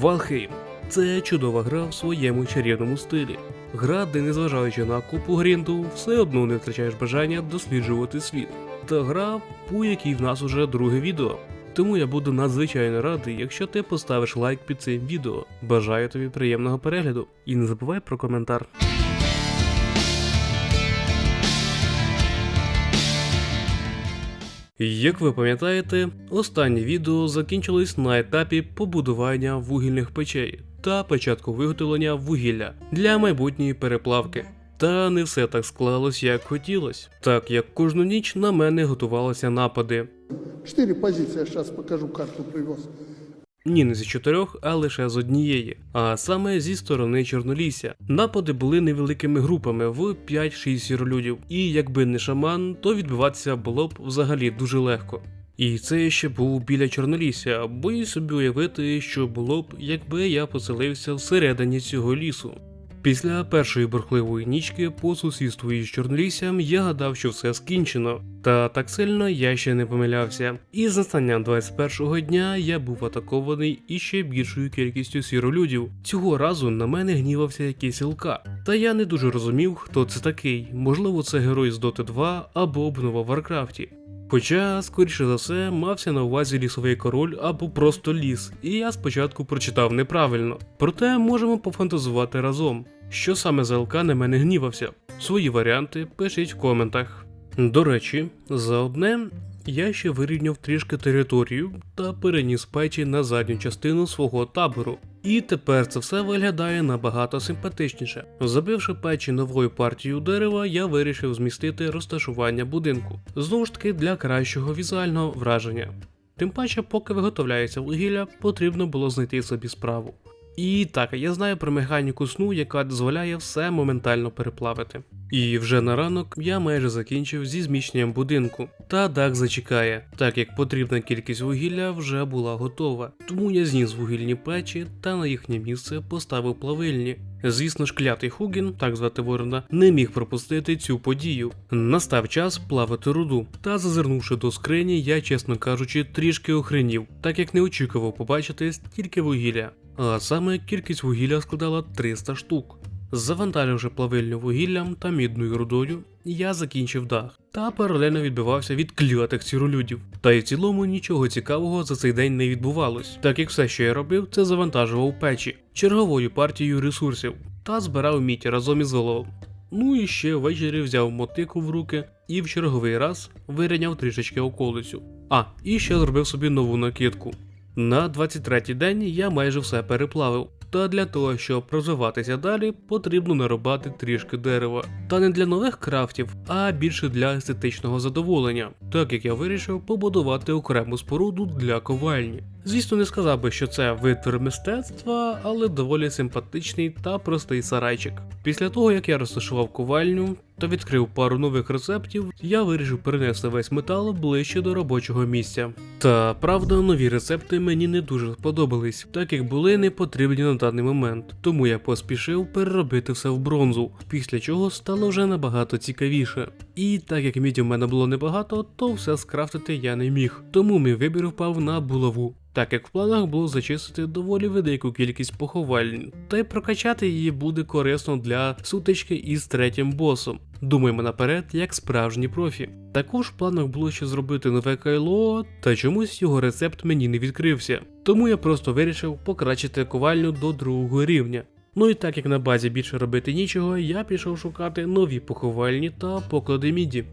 Валхейм це чудова гра в своєму чарівному стилі. Гра, де, незважаючи на купу грінду, все одно не втрачаєш бажання досліджувати світ. Та гра, по якій в нас уже друге відео. Тому я буду надзвичайно радий, якщо ти поставиш лайк під цим відео. Бажаю тобі приємного перегляду і не забувай про коментар. Як ви пам'ятаєте, останнє відео закінчилось на етапі побудування вугільних печей та початку виготовлення вугілля для майбутньої переплавки. Та не все так склалось, як хотілось, так як кожну ніч на мене готувалися напади. Чотири позиції, я зараз покажу, карту привез. Ні, не зі чотирьох, а лише з однієї, а саме зі сторони Чорнолісся. Напади були невеликими групами в 5-6 сіролюдів, і якби не шаман, то відбиватися було б взагалі дуже легко. І це ще був біля Чорнолісся, боюсь собі уявити, що було б, якби я поселився всередині цього лісу. Після першої бурхливої нічки по сусідству із Чорноліссям я гадав, що все скінчено. Та так сильно я ще не помилявся. І з настанням 21-го дня я був атакований іще більшою кількістю сіролюдів. Цього разу на мене гнівався якийсь ілка. Та я не дуже розумів, хто це такий. Можливо, це герой з Dota 2 або обнова в Варкрафті. Хоча, скоріше за все, мався на увазі лісовий король або просто ліс, і я спочатку прочитав неправильно. Проте можемо пофантазувати разом, що саме за ЛК на мене гнівався. Свої варіанти пишіть в коментах. До речі, за одне я ще вирівняв трішки територію та переніс печі на задню частину свого табору. І тепер це все виглядає набагато симпатичніше. Забивши печі новою партією дерева, я вирішив змістити розташування будинку. Знову ж таки для кращого візуального враження. Тим паче, поки виготовляється вугілля, потрібно було знайти собі справу. І так, я знаю про механіку сну, яка дозволяє все моментально переплавити. І вже на ранок я майже закінчив зі зміщенням будинку. Та дах зачекає, так як потрібна кількість вугілля вже була готова. Тому я зніс вугільні печі та на їхнє місце поставив плавильні. Звісно ж, клятий Хугін, так звати ворона, не міг пропустити цю подію. Настав час плавати руду. Та зазирнувши до скрині, я, чесно кажучи, трішки охренів, так як не очікував побачити стільки вугілля. А саме кількість вугілля складала 300 штук. Завантаживши плавильню вугіллям та мідною рудою, я закінчив дах та паралельно відбивався від клятих сіролюдів. Та й в цілому нічого цікавого за цей день не відбувалось, так як все, що я робив, це завантажував печі черговою партією ресурсів та збирав мідь разом із головом. Ну і ще ввечері взяв мотику в руки і в черговий раз вирівняв трішечки околицю. А, і ще зробив собі нову накидку. На 23-й день я майже все переплавив. Та для того, щоб розвиватися далі, потрібно нарубати трішки дерева. Та не для нових крафтів, а більше для естетичного задоволення, так як я вирішив побудувати окрему споруду для ковальні. Звісно, не сказав би, що це витвір мистецтва, але доволі симпатичний та простий сарайчик. Після того, як я розташував ковальню та відкрив пару нових рецептів, я вирішив перенести весь метал ближче до робочого місця. Та правда, нові рецепти мені не дуже сподобались, так як були не потрібні на даний момент. Тому я поспішив переробити все в бронзу, після чого стало вже набагато цікавіше. І так як міді в мене було небагато, то все скрафтити я не міг. Тому мій вибір впав на булаву. Так як в планах було зачистити доволі велику кількість поховальень, та й прокачати її буде корисно для сутички із третім босом. Думаємо наперед, як справжні профі. Також в планах було ще зробити нове кайло, та чомусь його рецепт мені не відкрився. Тому я просто вирішив покращити ковальню до другого рівня. Ну і так як на базі більше робити нічого, я пішов шукати нові поховальні та поклади міді.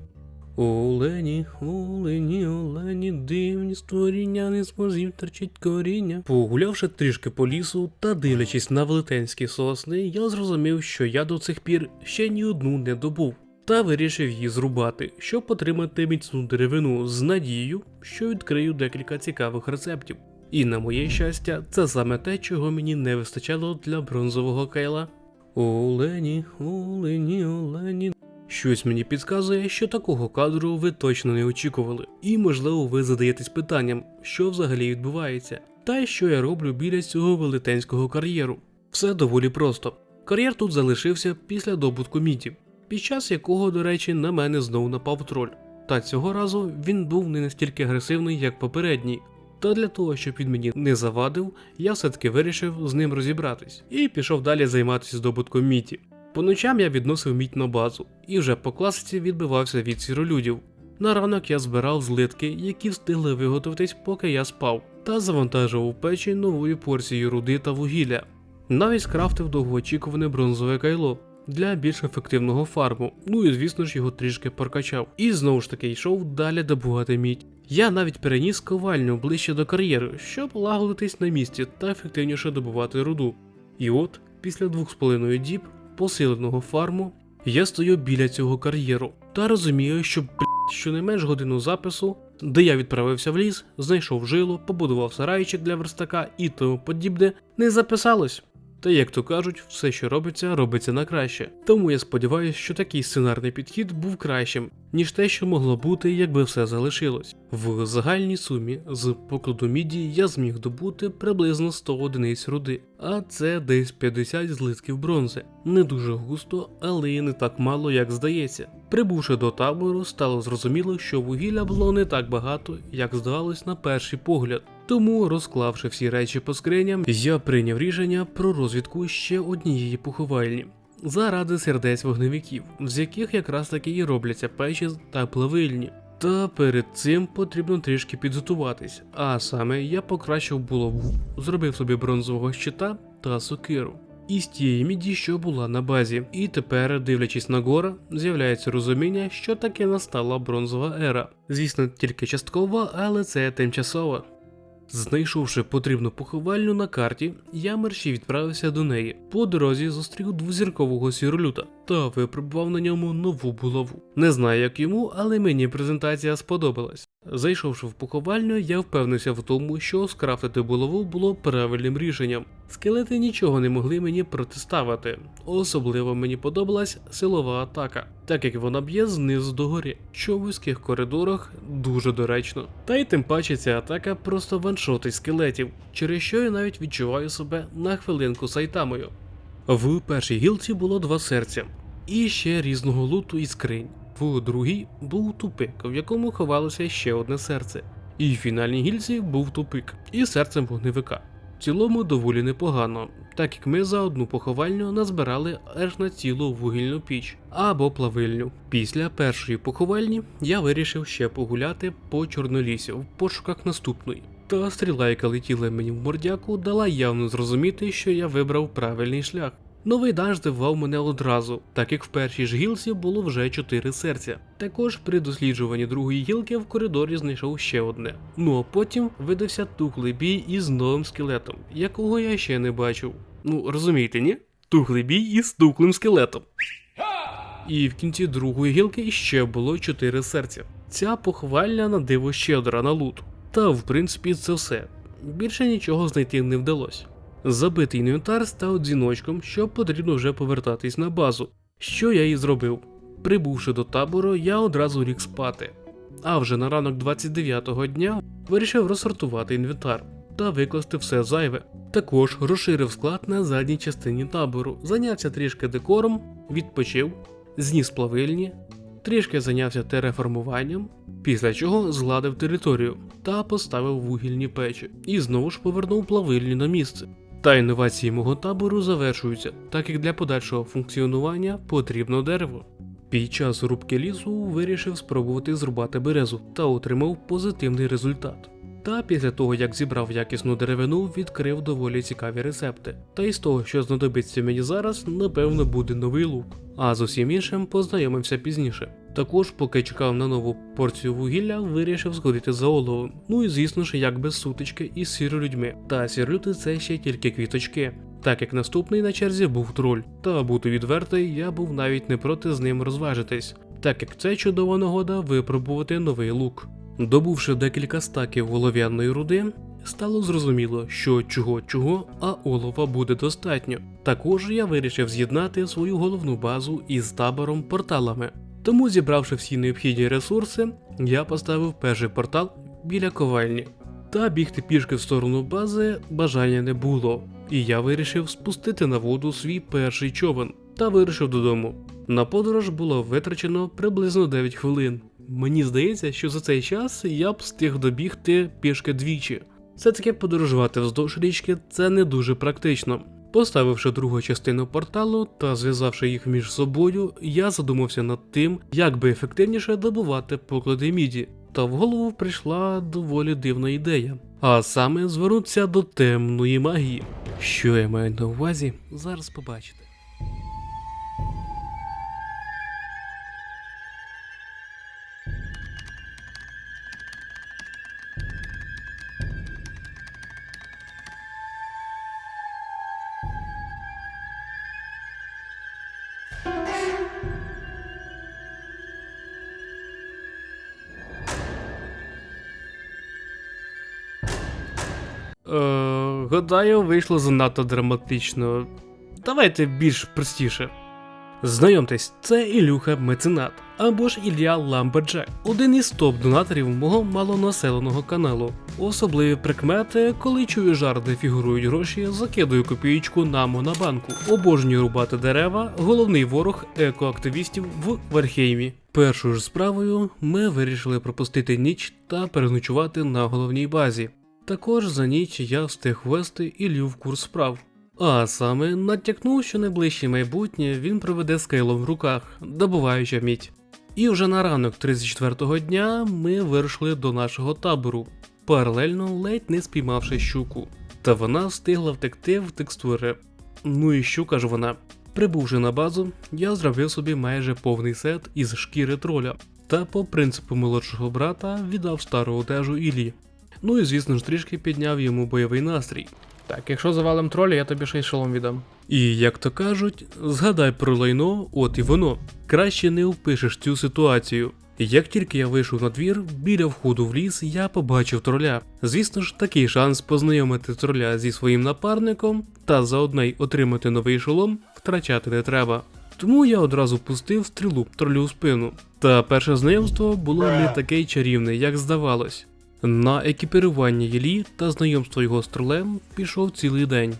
Олені, олені, олені, дивні створіння, не змозів торчить коріння. Погулявши трішки по лісу та дивлячись на велетенські сосни, я зрозумів, що я до цих пір ще ні одну не добув. Та вирішив її зрубати, щоб отримати міцну деревину з надією, що відкрию декілька цікавих рецептів. І на моє щастя, це саме те, чого мені не вистачало для бронзового кайла. Олені, олені, олені. Щось мені підказує, що такого кадру ви точно не очікували. І можливо ви задаєтесь питанням, що взагалі відбувається, та й що я роблю біля цього велетенського кар'єру. Все доволі просто. Кар'єр тут залишився після добутку міді, під час якого, до речі, на мене знову напав троль. Та цього разу він був не настільки агресивний, як попередній. Та для того, щоб він мені не завадив, я все-таки вирішив з ним розібратись і пішов далі займатися здобутком міті. По ночам я відносив мідь на базу і вже по класиці відбивався від сіролюдів. На ранок я збирав злитки, які встигли виготовитись, поки я спав, та завантажував печі новою порцією руди та вугілля. Навіть скрафтив довгоочікуване бронзове кайло для більш ефективного фарму, ну і звісно ж його трішки прокачав. І знову ж таки йшов далі добувати мідь. Я навіть переніс ковальню ближче до кар'єри, щоб лагодитись на місці та ефективніше добувати руду. І от, після двох з половиною діб посиленого фарму, я стою біля цього кар'єру та розумію, що блядь, щонайменш годину запису, де я відправився в ліс, знайшов жило, побудував сарайчик для верстака і тому подібне, не записалось. Та як то кажуть, все, що робиться, робиться на краще. Тому я сподіваюся, що такий сценарний підхід був кращим, ніж те, що могло бути, якби все залишилось. В загальній сумі з покладу міді я зміг добути приблизно 100 одиниць руди, а це десь 50 злитків бронзи. Не дуже густо, але і не так мало, як здається. Прибувши до табору, стало зрозуміло, що вугілля було не так багато, як здавалось на перший погляд. Тому, розклавши всі речі по скриням, я прийняв рішення про розвідку ще однієї поховальні. Заради сердець вогневиків, з яких якраз таки і робляться печі та плавильні. Та перед цим потрібно трішки підготуватись, а саме я покращив булаву, зробив собі бронзового щита та сокиру. Із тієї міді, що була на базі, і тепер, дивлячись на гора, з'являється розуміння, що таки настала бронзова ера. Звісно, тільки часткова, але це тимчасова. Знайшовши потрібну поховальню на карті, я мерщій відправився до неї. По дорозі зустрів двозіркового сіролюта та випробував на ньому нову булаву. Не знаю як йому, але мені презентація сподобалась. Зайшовши в поховальню, я впевнився в тому, що скрафтити булаву було правильним рішенням. Скелети нічого не могли мені протиставити. Особливо мені подобалась силова атака, так як вона б'є знизу до гори, що в вузьких коридорах дуже доречно. Та й тим паче ця атака просто ваншотить скелетів, через що я навіть відчуваю себе на хвилинку сайтамою. В першій гілці було два серця, і ще різного луту і скринь. В другій був тупик, в якому ховалося ще одне серце. І в фінальній гільці був тупик із серцем вогневика. В цілому доволі непогано, так як ми за одну поховальню назбирали аж на цілу вугільну піч або плавильню. Після першої поховальні я вирішив ще погуляти по чорнолісі в пошуках наступної. Та стріла, яка летіла мені в мордяку, дала явно зрозуміти, що я вибрав правильний шлях. Новий дан здивував мене одразу, так як в першій ж гілці було вже чотири серця. Також при досліджуванні другої гілки в коридорі знайшов ще одне. Ну а потім видався тухлий бій із новим скелетом, якого я ще не бачив. Ну розумієте, ні? Тухлий бій із тухлим скелетом. І в кінці другої гілки ще було чотири серця. Ця похвальня на диво щедра на лут. Та в принципі це все. Більше нічого знайти не вдалося. Забитий інвентар став дзвіночком, що потрібно вже повертатись на базу. Що я і зробив. Прибувши до табору, я одразу ліг спати. А вже на ранок 29-го дня вирішив розсортувати інвентар та викласти все зайве. Також розширив склад на задній частині табору, зайнявся трішки декором, відпочив, зніс плавильні, трішки зайнявся тереформуванням, після чого згладив територію та поставив вугільні печі і знову ж повернув плавильні на місце. Та інновації мого табору завершуються, так як для подальшого функціонування потрібно дерево. Під час рубки лісу вирішив спробувати зрубати березу та отримав позитивний результат. Та після того, як зібрав якісну деревину, відкрив доволі цікаві рецепти. Та із того, що знадобиться мені зараз, напевно, буде новий лук. А з усім іншим познайомився пізніше. Також, поки чекав на нову порцію вугілля, вирішив сходити за оловом. Ну і звісно ж, як без сутички із сіролюдьми. Та сіролюди це ще тільки квіточки. Так як наступний на черзі був троль. Та бути відвертий, я був навіть не проти з ним розважитись, так як це чудова нагода випробувати новий лук. Добувши декілька стаків олов'яної руди, стало зрозуміло, що чого чого, а олова буде достатньо. Також я вирішив з'єднати свою головну базу із табором порталами. Тому, зібравши всі необхідні ресурси, я поставив перший портал біля ковальні. Та бігти пішки в сторону бази бажання не було, і я вирішив спустити на воду свій перший човен та вирішив додому. На подорож було витрачено приблизно 9 хвилин. Мені здається, що за цей час я б встиг добігти пішки двічі. Все-таки подорожувати вздовж річки це не дуже практично. Поставивши другу частину порталу та зв'язавши їх між собою, я задумався над тим, як би ефективніше добувати поклади міді. Та в голову прийшла доволі дивна ідея. А саме звернутися до темної магії. Що я маю на увазі, зараз побачите. Гадаю, вийшло занадто драматично. Давайте більш простіше. Знайомтесь, це Ілюха Меценат, або ж Ілля Ламберджек, один із топ-донаторів мого малонаселеного каналу. Особливі прикмети, коли чую жарт, де фігурують гроші, закидую копієчку на монобанку. Обожнюю рубати дерева, головний ворог екоактивістів в Вархеймі. Першою ж справою ми вирішили пропустити ніч та переночувати на головній базі. Також за ніч я встиг ввести Ілью в курс справ. А саме натякнув, що найближче майбутнє він проведе з Кейлом в руках, добуваючи мідь. І вже на ранок 34-го дня ми вирушили до нашого табору, паралельно ледь не спіймавши щуку. Та вона встигла втекти в текстури. Ну і щука ж вона. Прибувши на базу, я зробив собі майже повний сет із шкіри троля, та по принципу молодшого брата віддав стару одежу Іллі. Ну і звісно ж трішки підняв йому бойовий настрій. Так, якщо завалим троля, я тобі ще й шолом віддам. І як то кажуть, згадай про лайно, от і воно. Краще не впишеш цю ситуацію. Як тільки я вийшов на двір, біля входу в ліс я побачив троля. Звісно ж, такий шанс познайомити троля зі своїм напарником та заодно й отримати новий шолом втрачати не треба. Тому я одразу пустив стрілу тролю в спину. Та перше знайомство було не таке чарівне, як здавалось. На екіпірування Єлі та знайомство його з тролем пішов цілий день.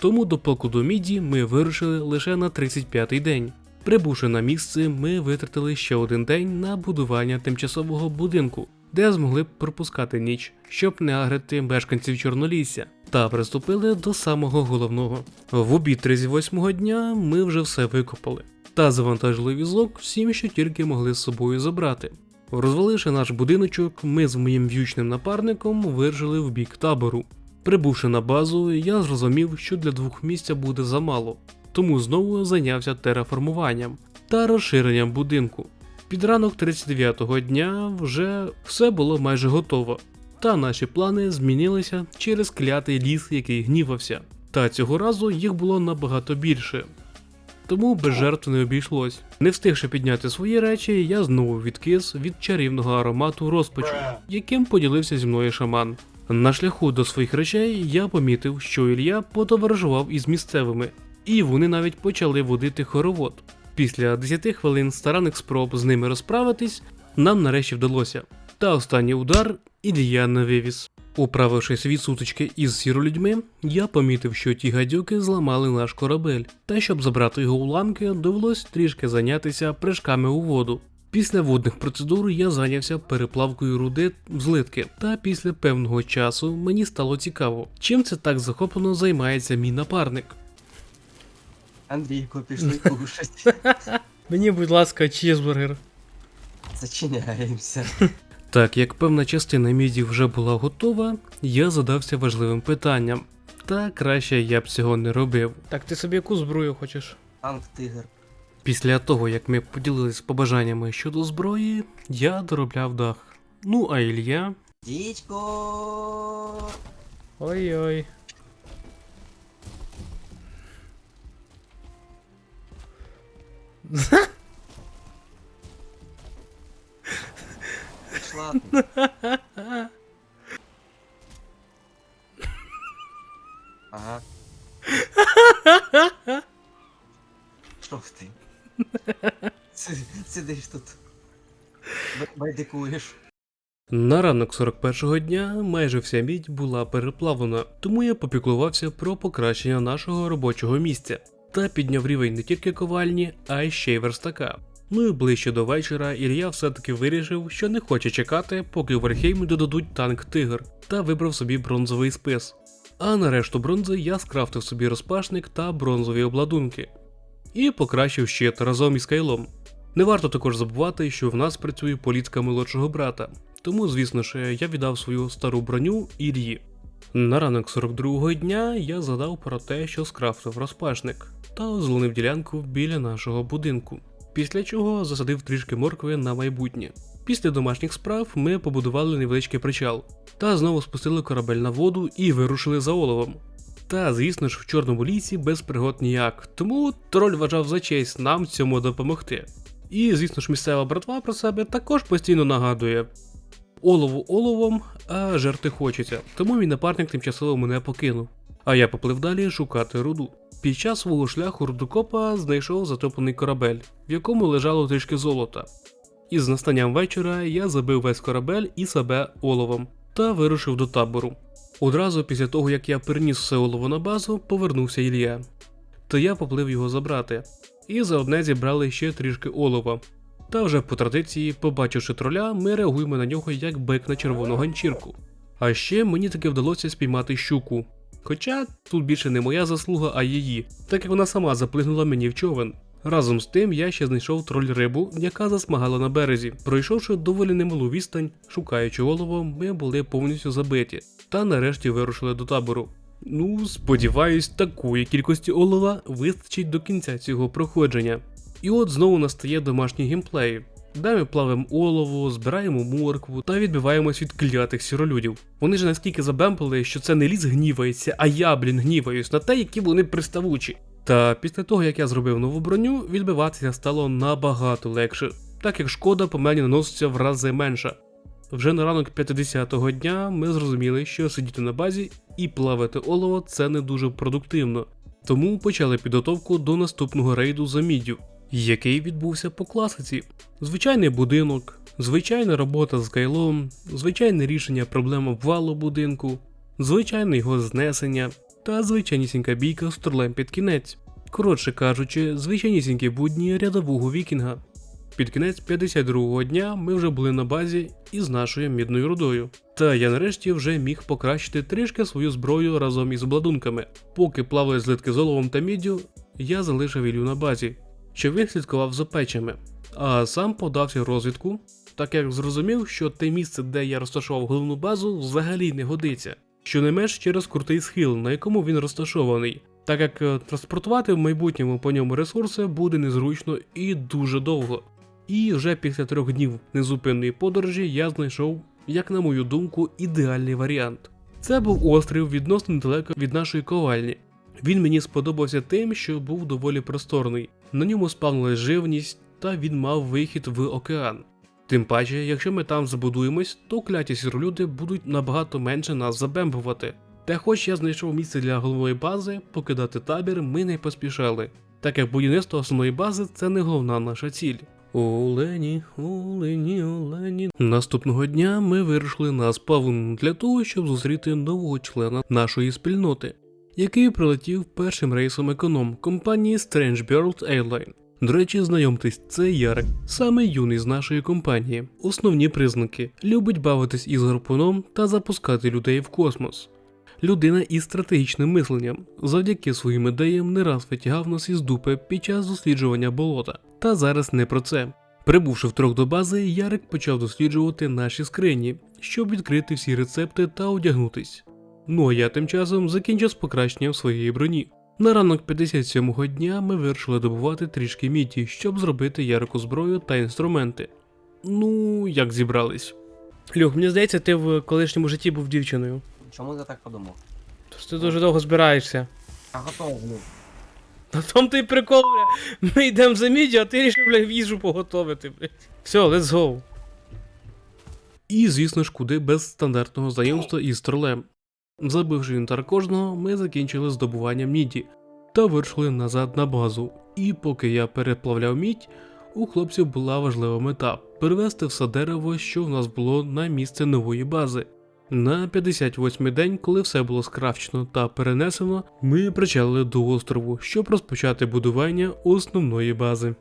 Тому до покуду міді ми вирушили лише на 35-й день. Прибувши на місце, ми витратили ще один день на будування тимчасового будинку, де змогли б пропускати ніч, щоб не агрити мешканців Чорнолісся, та приступили до самого головного. В обід 38-го дня ми вже все викопали та завантажили візок всім, що тільки могли з собою забрати. Розваливши наш будиночок, ми з моїм в'ючним напарником вирушили в бік табору. Прибувши на базу, я зрозумів, що для двох місця буде замало, тому знову зайнявся тераформуванням та розширенням будинку. Під ранок 39-го дня вже все було майже готово, та наші плани змінилися через клятий ліс, який гнівався. Та цього разу їх було набагато більше, тому без жертв не обійшлось. Не встигши підняти свої речі, я знову відкис від чарівного аромату розпачу, яким поділився зі мною шаман. На шляху до своїх речей я помітив, що Ілля потоваришував із місцевими, і вони навіть почали водити хоровод. Після 10 хвилин старанних спроб з ними розправитись, нам нарешті вдалося. Та останній удар Ілля не вивіз. Управившись від сутички із сіролюдьми, я помітив, що ті гадюки зламали наш корабель, та щоб забрати його уламки, довелось трішки зайнятися прыжками у воду. Після водних процедур я зайнявся переплавкою руди в злитки, та після певного часу мені стало цікаво, чим це так захоплено займається мій напарник. Андрійко, пішли кушать. Мені, будь ласка, чізбургер. Зачиняємося. Так як певна частина міді вже була готова, я задався важливим питанням. Та краще я б цього не робив. Так ти собі яку зброю хочеш? Танк тигр. Після того, як ми поділились побажаннями щодо зброї, я доробляв дах. Ну а Ілля. Дідько. Ой-ой. Ага. Що ти? Сидиш тут. Байдикуєш. На ранок 41-го дня майже вся мідь була переплавлена, тому я попіклувався про покращення нашого робочого місця. та підняв рівень не тільки ковальні, а й ще й верстака. Ну і ближче до вечора Ілля все-таки вирішив, що не хоче чекати, поки в Альхеймі додадуть танк Тигр, та вибрав собі бронзовий спис. А на решту бронзи я скрафтив собі розпашник та бронзові обладунки. І покращив щит разом із Кайлом. Не варто також забувати, що в нас працює політика молодшого брата, тому, звісно ж, я віддав свою стару броню Іллі. На ранок 42-го дня я згадав про те, що скрафтив розпашник, та озеленив ділянку біля нашого будинку. Після чого засадив трішки моркви на майбутнє. Після домашніх справ ми побудували невеличкий причал, та знову спустили корабель на воду і вирушили за оловом. Та, звісно ж, в чорному лісі без пригод ніяк, тому троль вважав за честь нам цьому допомогти. І, звісно ж, місцева братва про себе також постійно нагадує: олову оловом, а жерти хочеться, тому мій напарник тимчасово мене покинув. А я поплив далі шукати руду. Під час свого шляху рудокопа знайшов затоплений корабель, в якому лежало трішки золота. І з настанням вечора я забив весь корабель і себе оловом та вирушив до табору. Одразу після того, як я переніс все олово на базу, повернувся Ілля. То я поплив його забрати. І заодне зібрали ще трішки олова. Та вже по традиції, побачивши троля, ми реагуємо на нього як бик на червону ганчірку. А ще мені таки вдалося спіймати щуку. Хоча тут більше не моя заслуга, а її, так як вона сама заплигнула мені в човен. Разом з тим я ще знайшов троль рибу, яка засмагала на березі. Пройшовши доволі немалу відстань, шукаючи олово, ми були повністю забиті, та нарешті вирушили до табору. Ну, сподіваюсь, такої кількості олова вистачить до кінця цього проходження. І от знову настає домашній геймплей, ми плавимо олово, збираємо моркву та відбиваємось від клятих сіролюдів. Вони ж настільки забемпили, що це не ліс гнівається, а я, блін, гніваюсь на те, які вони приставучі. Та після того, як я зробив нову броню, відбиватися стало набагато легше, так як шкода по мені наноситься в рази менша. Вже на ранок 50-го дня ми зрозуміли, що сидіти на базі і плавати олово це не дуже продуктивно. Тому почали підготовку до наступного рейду за міддю, який відбувся по класиці. Звичайний будинок, звичайна робота з кайлом, звичайне рішення проблем обвалу будинку, звичайне його знесення та звичайнісінька бійка з тролем під кінець. Коротше кажучи, звичайнісінькі будні рядового вікінга. Під кінець 52-го дня ми вже були на базі із нашою мідною рудою. Та я нарешті вже міг покращити трішки свою зброю разом із обладунками. Поки плавали злитки з оловом та міддю, я залишив Ілю на базі, щоб він слідкував за печами, а сам подався розвідку, так як зрозумів, що те місце, де я розташував головну базу, взагалі не годиться. Щонайменш через крутий схил, на якому він розташований, так як е, транспортувати в майбутньому по ньому ресурси буде незручно і дуже довго. І вже після трьох днів незупинної подорожі я знайшов, як на мою думку, ідеальний варіант. Це був острів відносно недалеко від нашої ковальні. Він мені сподобався тим, що був доволі просторний. На ньому спавнилась живність, та він мав вихід в океан. Тим паче, якщо ми там забудуємось, то кляті сіролюди будуть набагато менше нас забембувати. Та хоч я знайшов місце для головної бази, покидати табір ми не поспішали, так як будівництво основної бази це не головна наша ціль. Олені, олені, олені. Наступного дня ми вирушили на спавн для того, щоб зустріти нового члена нашої спільноти, який прилетів першим рейсом економ компанії Strange Bird Airline. До речі, знайомтесь, це Ярик, саме юний з нашої компанії. Основні признаки: любить бавитись із гарпуном та запускати людей в космос. Людина із стратегічним мисленням, завдяки своїм ідеям не раз витягав нас із дупи під час досліджування болота. Та зараз не про це. Прибувши втрох до бази, Ярик почав досліджувати наші скрині, щоб відкрити всі рецепти та одягнутись. Ну а я тим часом закінчив з покращенням своєї броні. На ранок 57-го дня ми вирішили добувати трішки міді, щоб зробити Ярику зброю та інструменти. Ну, як зібрались. Люх, мені здається, ти в колишньому житті був дівчиною. Чому ти так подумав? Тож ти дуже довго збираєшся. Я готовий. На тому ти прикол, бля. Ми йдемо за міддю, а ти рішив, бля, їжу поготовити, блядь. Все, let's go. І, звісно ж, куди без стандартного знайомства із тролем. Забивши інвентар кожного, ми закінчили здобування міді та вирушили назад на базу. І поки я переплавляв мідь, у хлопців була важлива мета перевести все дерево, що в нас було на місце нової бази. На 58-й день, коли все було скрафчено та перенесено, ми причалили до острову, щоб розпочати будування основної бази.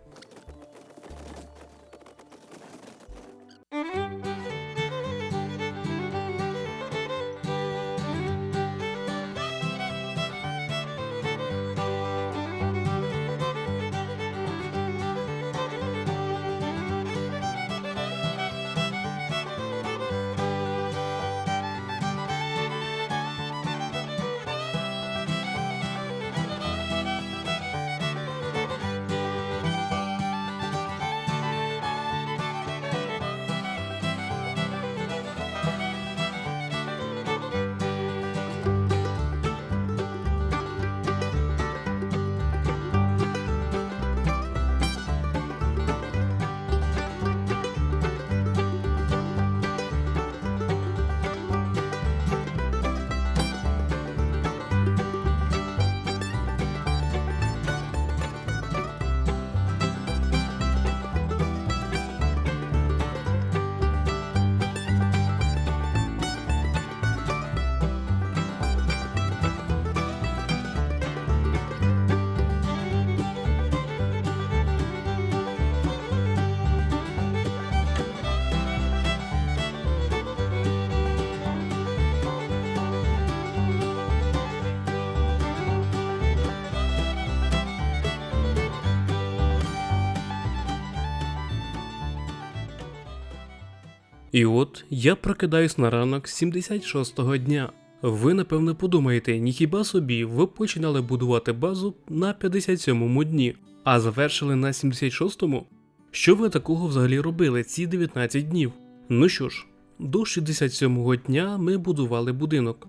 І от я прокидаюсь на ранок 76-го дня. Ви напевно подумаєте, ні хіба собі ви починали будувати базу на 57-му дні, а завершили на 76-му? Що ви такого взагалі робили ці 19 днів? Ну що ж, до 67-го дня ми будували будинок.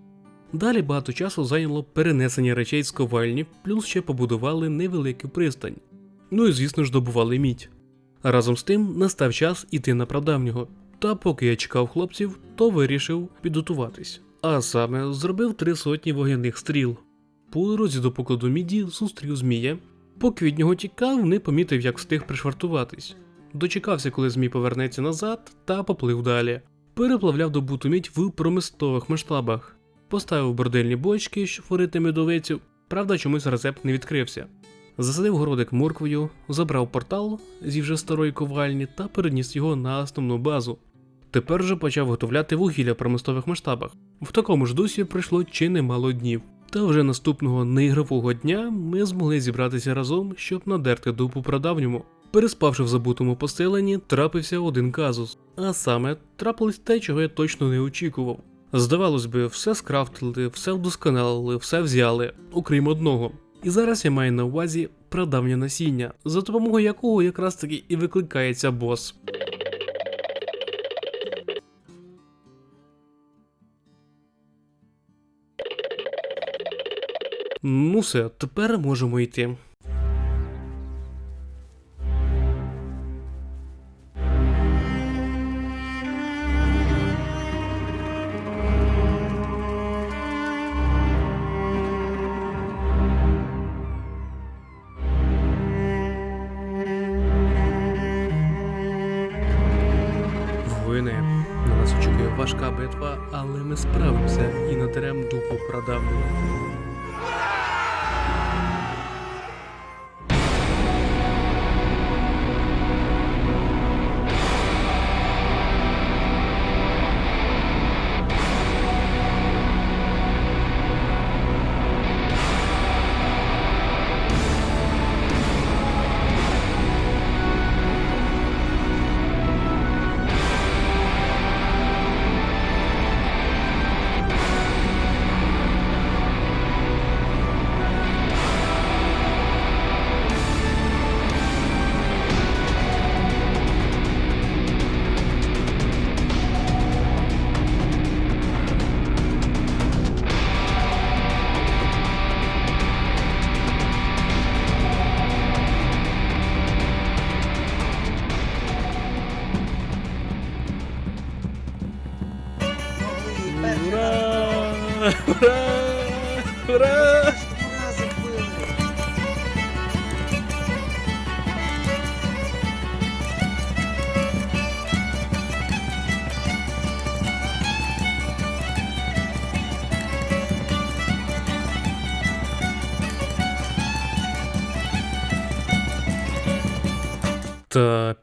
Далі багато часу зайняло перенесення речей з ковальні, плюс ще побудували невелику пристань. Ну і звісно ж добували мідь. Разом з тим настав час іти на прадавнього. Та поки я чекав хлопців, то вирішив підготуватись. А саме зробив три сотні вогняних стріл. По дорозі до покладу міді зустрів змія. Поки від нього тікав, не помітив, як встиг пришвартуватись. Дочекався, коли змій повернеться назад, та поплив далі. Переплавляв добуту мідь в промислових масштабах. Поставив бордельні бочки, щоб варити медовицю. Правда, чомусь рецепт не відкрився. Засадив городик морквою, забрав портал зі вже старої ковальні та переніс його на основну базу. Тепер же почав готовляти вугілля в промислових масштабах. В такому ж дусі пройшло чи немало днів. Та вже наступного неігрового дня ми змогли зібратися разом, щоб надерти дупу прадавньому. Переспавши в забутому поселенні, трапився один казус. А саме трапилось те, чого я точно не очікував. Здавалось би, все скрафтили, все вдосконалили, все взяли, окрім одного. І зараз я маю на увазі прадавнє насіння, за допомогою якого якраз таки і викликається бос. Ну все, тепер можемо йти. Важка битва, але ми справимося і натерем дупу прадавнього.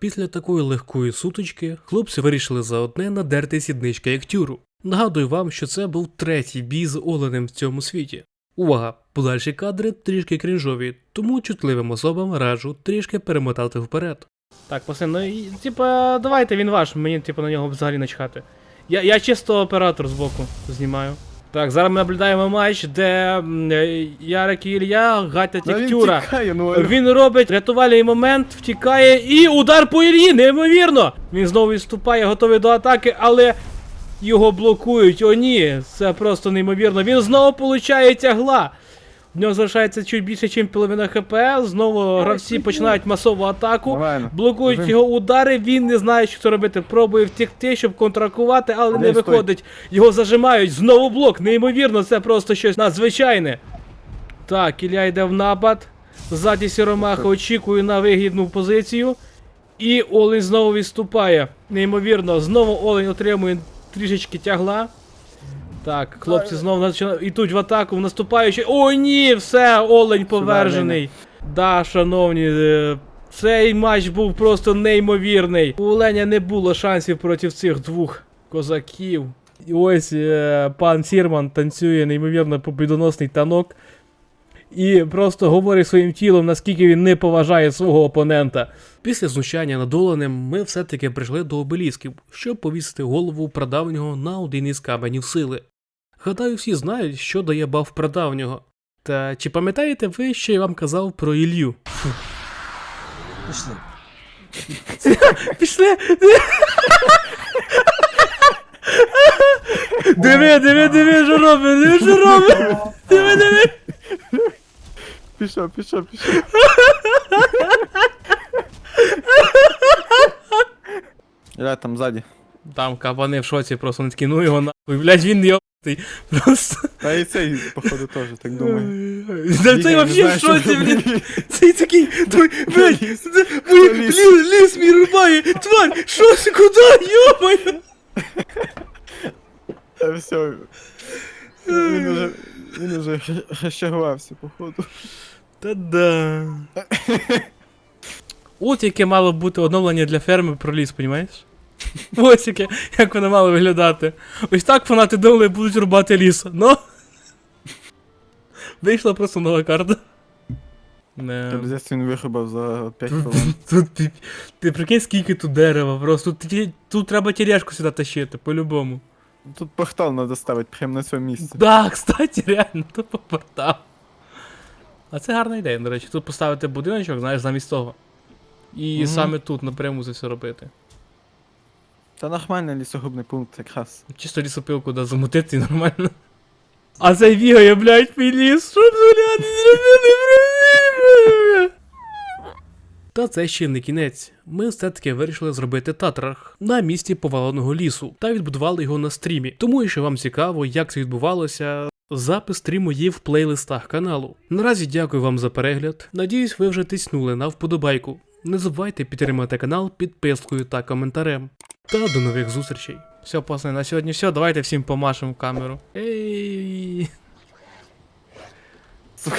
Після такої легкої сутички хлопці вирішили заодне надерти сіднички як тюру. Нагадую вам, що це був третій бій з оленем в цьому світі. Увага! Подальші кадри трішки крінжові, тому чутливим особам раджу трішки перемотати вперед. Так, пацан, ну типа, давайте він ваш, мені типа на нього взагалі начхати. Я, я чисто оператор збоку знімаю. Так, зараз ми наблюдаємо матч, де е, Ярик і Ілля гатять актюра. Він, тікає, ну, Він робить рятувальний момент, втікає і удар по Ільї, неймовірно! Він знову відступає, готовий до атаки, але його блокують. О ні, це просто неймовірно. Він знову получає тягла. В нього залишається чуть більше, ніж половина хп. Знову гравці починають масову атаку. Блокують його удари, він не знає, що робити. Пробує втекти, щоб контракувати, але не стой? виходить. Його зажимають. Знову блок. Неймовірно, це просто щось надзвичайне. Так, Ілля йде в напад. Ззаді Сіромаха очікує на вигідну позицію. І Олень знову відступає. Неймовірно, знову Олень отримує трішечки тягла. Так, хлопці знову починають йдуть в атаку, в наступаючи. О, ні, все, Олень повержений. Да, шановні, е, цей матч був просто неймовірний. У Оленя не було шансів проти цих двох козаків. І ось е, пан Сірман танцює неймовірно побідоносний танок. І просто говорить своїм тілом, наскільки він не поважає свого опонента. Після знущання над Оленем ми все-таки прийшли до обелісків, щоб повісити голову прадавнього на один із каменів сили. Гадаю, всі знають, що дає баф прадавнього. Та чи пам'ятаєте ви, що я вам казав про Ілью? Пішли. Пішли! Диви, диви, диви, що робить, диви, що робить! Диви, диви! Пішов, пішов, пішов. Іля там ззаді. Там кабани в шоці просто не такі, ну його нахуй, блядь, він йобтий. Просто. Та і цей, походу, теж так думає. Бігає, цей вообще в шоці, блін. Цей такий, той, блядь, блін, Ліс. мій рубає, тварь, що ж, куди, йомаю? Та все. Він уже, він уже хащагувався, походу. Та да. От яке мало бути оновлення для ферми про ліс, понімаєш? Ось яке, як воно мало виглядати. Ось так фанати думали будуть рубати ліс. Ну. Вийшла просто нова карта. Не. Пиздець він вихибав за 5 хвилин. Тут ти, ти прикинь, скільки тут дерева, просто тут, тут треба тележку сюди тащити, по-любому. Тут портал треба ставити прямо на цьому місці. Да, кстати, реально, то по портал. А це гарна ідея, до речі, тут поставити будиночок, знаєш, замість того. І Мгм. саме тут напряму це все робити. Та нормальний лісогубний пункт якраз. Чисто лісопилку да замутити і нормально. А цей бігає, блядь, мій ліс, щоб згуляти зробити правильно. Та це ще не кінець. Ми все-таки вирішили зробити татрах на місці поваленого лісу та відбудували його на стрімі. Тому, якщо вам цікаво, як це відбувалося, запис стріму є в плейлистах каналу. Наразі дякую вам за перегляд. Надіюсь, ви вже тиснули на вподобайку. Не забувайте підтримати канал підпискою та коментарем. Та до нових зустрічей. Все, пацани, на сьогодні все. Давайте всім помашемо в камеру. Ей! Сука.